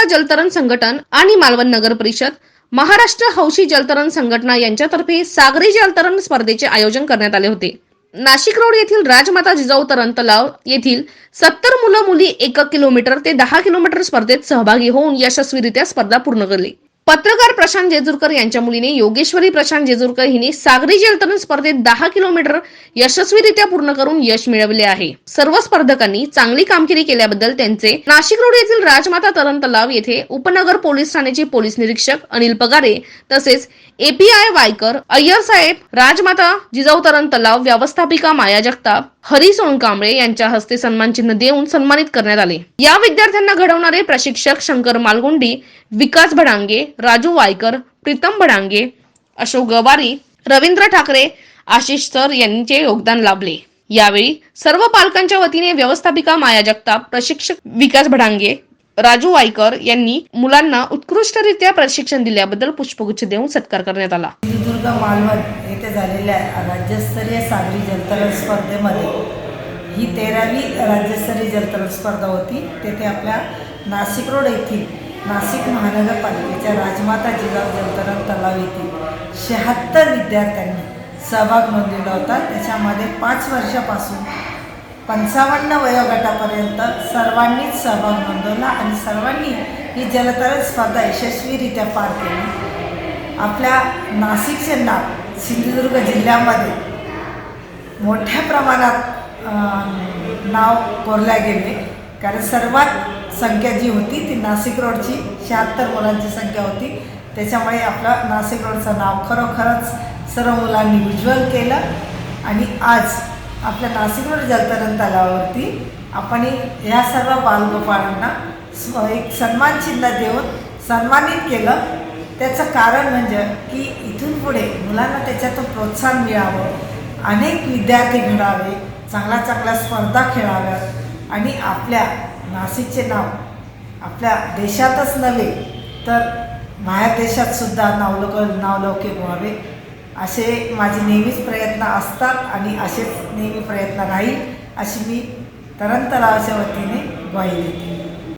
जिल्हा जलतरण संघटन आणि मालवण नगर परिषद महाराष्ट्र हौशी जलतरण संघटना यांच्यातर्फे सागरी जलतरण स्पर्धेचे आयोजन करण्यात आले होते. नाशिक रोड येथील राजमाता जिजाऊ तरण तलाव येथील सत्तर मुलं मुली एक किलोमीटर ते दहा किलोमीटर स्पर्धेत सहभागी होऊन यशस्वीरित्या स्पर्धा पूर्ण केली पत्रकार प्रशांत जेजूरकर यांच्या मुलीने योगेश्वरी प्रशांत जेजूरकर हिने सागरी जलतरण स्पर्धेत दहा किलोमीटर यशस्वीरित्या पूर्ण करून यश मिळवले आहे. सर्व स्पर्धकांनी चांगली कामगिरी केल्याबद्दल त्यांचे नाशिक रोड येथील राजमाता तरण तलाव येथे उपनगर पोलीस ठाण्याचे पोलीस निरीक्षक अनिल पगारे तसेच एपीआय वायकर अय्यर साहेब राजमाता जिजाऊ तरण तलाव व्यवस्थापिका माया जगताप हरी सोनकांबळे यांच्या हस्ते सन्मान चिन्ह देऊन सन्मानित करण्यात आले. या विद्यार्थ्यांना घडवणारे प्रशिक्षक शंकर मालगुंडी विकास भडांगे राजू वायकर प्रीतम भडांगे अशोक गवारी रवींद्र ठाकरे आशिष सर यांचे योगदान लाभले. यावेळी सर्व पालकांच्या वतीने व्यवस्थापिका माया जगताप प्रशिक्षक विकास भडांगे राजू वायकर यांनी मुलांना उत्कृष्टरित्या प्रशिक्षण दिल्याबद्दल पुष्पगुच्छ देऊन सत्कार करण्यात आला. सिंधुदुर्ग मालवण येथे झालेल्या राज्यस्तरीय सागरी जलतरण स्पर्धेमध्ये ही तेरावी राज्यस्तरीय जलतरण स्पर्धा होती. तेथे आपल्या नाशिक रोड येथील नाशिक महानगरपालिकेच्या राजमाता जिल्हा जलतरण तलाव येथील शहात्तर विद्यार्थ्यांनी सहभाग नोंदवला होता. त्याच्यामध्ये पाच वर्षापासून पंचावन्न वयोगटापर्यंत सर्वांनीच सहभाग नोंदवला आणि सर्वांनी ही जलतरण स्पर्धा यशस्वीरित्या पार केली. आपल्या नाशिकचे नाव सिंधुदुर्ग जिल्ह्यामध्ये मोठ्या प्रमाणात नाव कोरल्या गेले. कारण सर्वात संख्या जी होती ती नाशिक रोडची शहात्तर मुलांची संख्या होती. त्याच्यामुळे आपलं नाशिक रोडचं नाव खरोखरच सर्व मुलांनी उज्ज्वल केलं. आणि आज आपल्या नाशिकवर जलतरण तलावावरती आपण ह्या सर्व बालगोपाळांना स्व- एक सन्मान चिन्ह देऊन सन्मानित केलं. त्याचं कारण म्हणजे की इथून पुढे मुलांना त्याच्यातून प्रोत्साहन मिळावं. अनेक विद्यार्थी घडावे चांगल्या चांगल्या स्पर्धा खेळाव्यात आणि आपल्या नाशिकचे नाव आपल्या देशातच नव्हे तर बाहेर देशात सुद्धा नावलोक नावलौकिक व्हावे. असे माझे नेहमीच प्रयत्न असतात आणि असेच नेहमी प्रयत्न राहील अशी मी तरण वतीने ग्वाही देते.